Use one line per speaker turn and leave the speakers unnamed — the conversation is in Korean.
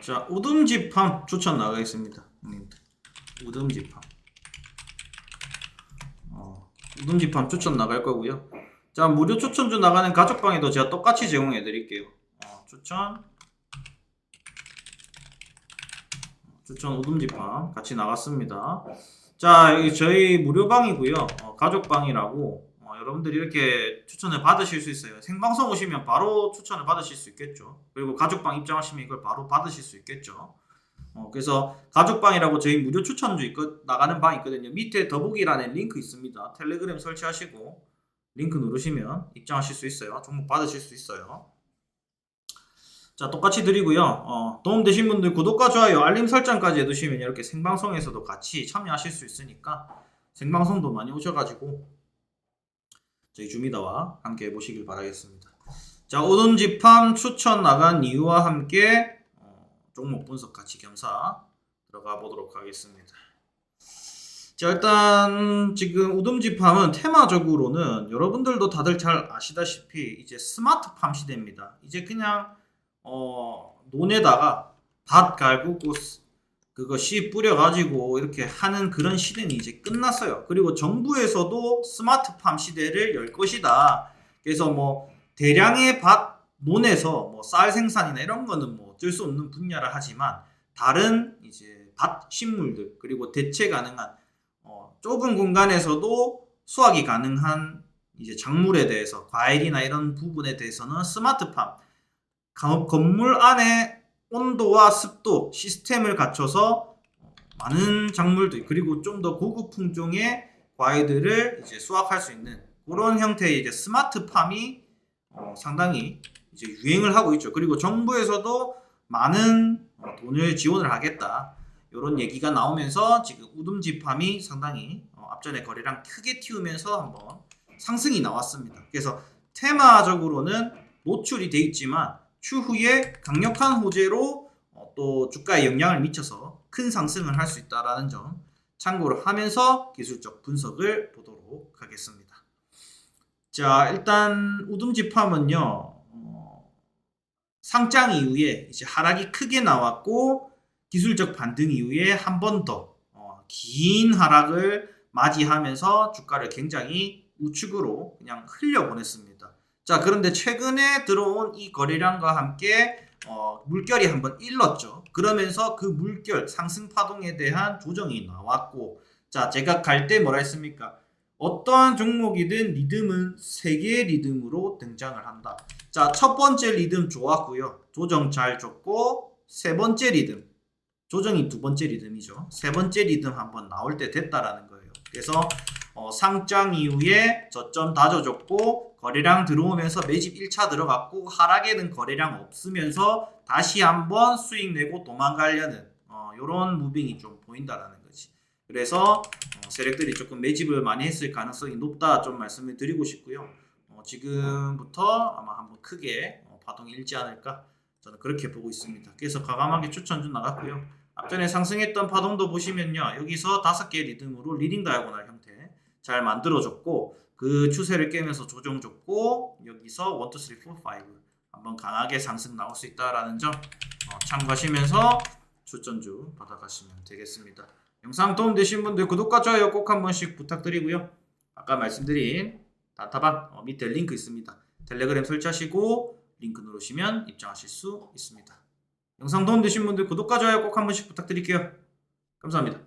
자, 우듬지팜 추천 나가겠습니다. 우듬지팜. 어, 우듬지팜 추천 나갈 거고요. 자, 무료 추천주 나가는 가족방에도 제가 똑같이 제공해 드릴게요. 어, 추천. 추천 우듬지팜 같이 나갔습니다. 자, 여기 저희 무료방이고요. 어, 가족방이라고 어, 여러분들이 이렇게 추천을 받으실 수 있어요. 생방송 오시면 바로 추천을 받으실 수 있겠죠. 그리고 가족방 입장하시면 이걸 바로 받으실 수 있겠죠. 어, 그래서 가족방이라고 저희 무료 추천주 있거, 나가는 방 있거든요. 밑에 더보기란에 링크 있습니다. 텔레그램 설치하시고 링크 누르시면 입장하실 수 있어요. 종목 받으실 수 있어요. 자, 똑같이 드리고요. 어, 도움되신 분들 구독과 좋아요, 알림 설정까지 해두시면 이렇게 생방송에서도 같이 참여하실 수 있으니까 생방송도 많이 오셔가지고 저희 주미다와 함께 해보시길 바라겠습니다. 자, 오돈지팜 추천 나간 이유와 함께 어, 종목 분석 같이 겸사 들어가 보도록 하겠습니다. 자, 일단 지금 우듬지팜은 테마적으로는 여러분들도 다들 잘 아시다시피 이제 스마트팜 시대입니다. 이제 그냥 어, 논에다가 밭 갈구고 스- 그거 씨 뿌려가지고 이렇게 하는 그런 시대는 이제 끝났어요. 그리고 정부에서도 스마트팜 시대를 열 것이다. 그래서 뭐 대량의 밭 논에서 뭐 쌀 생산이나 이런 거는 뭐 어쩔 수 없는 분야라 하지만 다른 이제 밭 식물들 그리고 대체 가능한 어, 좁은 공간에서도 수확이 가능한 이제 작물에 대해서 과일이나 이런 부분에 대해서는 스마트팜 가- 건물 안에 온도와 습도 시스템을 갖춰서 많은 작물들 그리고 좀 더 고급 품종의 과일들을 이제 수확할 수 있는 그런 형태의 이제 스마트팜이 어, 상당히 이제 유행을 하고 있죠. 그리고 정부에서도 많은 어, 돈을 지원을 하겠다. 이런 얘기가 나오면서 지금 우듬지팜이 상당히 어, 앞전에 거래량 크게 튀우면서 한번 상승이 나왔습니다. 그래서 테마적으로는 노출이 돼 있지만 추후에 강력한 호재로 어, 또 주가에 영향을 미쳐서 큰 상승을 할 수 있다라는 점 참고를 하면서 기술적 분석을 보도록 하겠습니다. 자, 일단 우듬지팜은요. 어, 상장 이후에 이제 하락이 크게 나왔고 기술적 반등 이후에 한 번더 어, 긴 하락을 맞이하면서 주가를 굉장히 우측으로 그냥 흘려보냈습니다. 자, 그런데 최근에 들어온 이 거래량과 함께 어, 물결이 한번 일렀죠. 그러면서 그 물결 상승 파동에 대한 조정이 나왔고, 자, 제가 갈 때 뭐라 했습니까? 어떠한 종목이든 리듬은 세 개의 리듬으로 등장을 한다. 자, 첫 번째 리듬 좋았고요. 조정 잘 줬고, 세 번째 리듬. 조정이 두 번째 리듬이죠. 세 번째 리듬 한번 나올 때 됐다라는 거예요. 그래서 어, 상장 이후에 저점 다져줬고 거래량 들어오면서 매집 1차 들어갔고 하락에는 거래량 없으면서 다시 한번 수익 내고 도망가려는 어, 이런 무빙이 좀 보인다라는 거지. 그래서 어, 세력들이 조금 매집을 많이 했을 가능성이 높다 좀 말씀을 드리고 싶고요. 어, 지금부터 아마 한번 크게 어, 파동이 일지 않을까 저는 그렇게 보고 있습니다. 그래서 과감하게 추천 좀 나갔고요. 앞전에 상승했던 파동도 보시면요. 여기서 다섯 개 리듬으로 리딩 다이아고날 형태 잘 만들어줬고 그 추세를 깨면서 조정 줬고 여기서 1, 2, 3, 4, 5 한번 강하게 상승 나올 수 있다라는 점 어, 참고하시면서 추천주 받아가시면 되겠습니다. 영상 도움되신 분들 구독과 좋아요 꼭 한 번씩 부탁드리고요. 아까 말씀드린 단타방 어, 밑에 링크 있습니다. 텔레그램 설치하시고 링크 누르시면 입장하실 수 있습니다. 영상 도움되신 분들 구독과 좋아요 꼭 한 번씩 부탁드릴게요. 감사합니다.